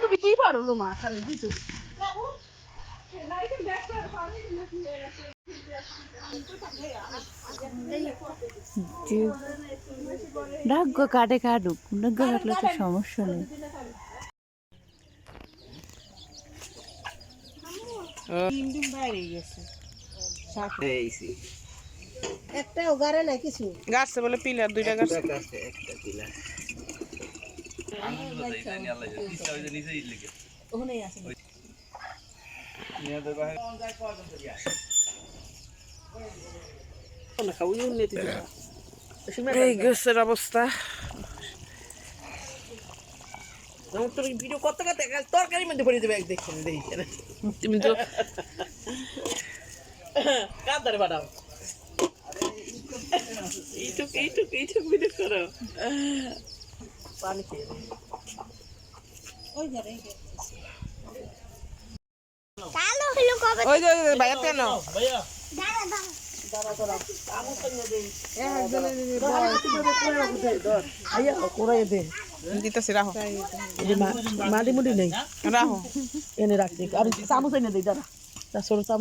তুমি কি পারো গো মা তাহলে কিছু ভাগ্য কাটে কাটুক ভাগ্য কাটলে তো সমস্যা নেই। বাইরে গেছে। একটাও গাড়ে নাই কিছু? গাছছে বলে পিলার দুইটা গাছ এই গাছের অবস্থা। ভিডিও কত কত তরকারি মধ্যে পড়ে দেবে এক দেখছেন দেখি তুমি তো কাঁদারে বাড়াও এইটুক এইটুক এইটুক ভিডিও করো। পানি খেয়ে কালো হলো কবে? ওই যে ওই যে ভাইয়া দাঁড়া দাঁড়া। আইয়া কোরাই দে। দিতেছি রাখো। নেই। এনে রাখছি আমি চামচ এনে দিই ছোট চামচ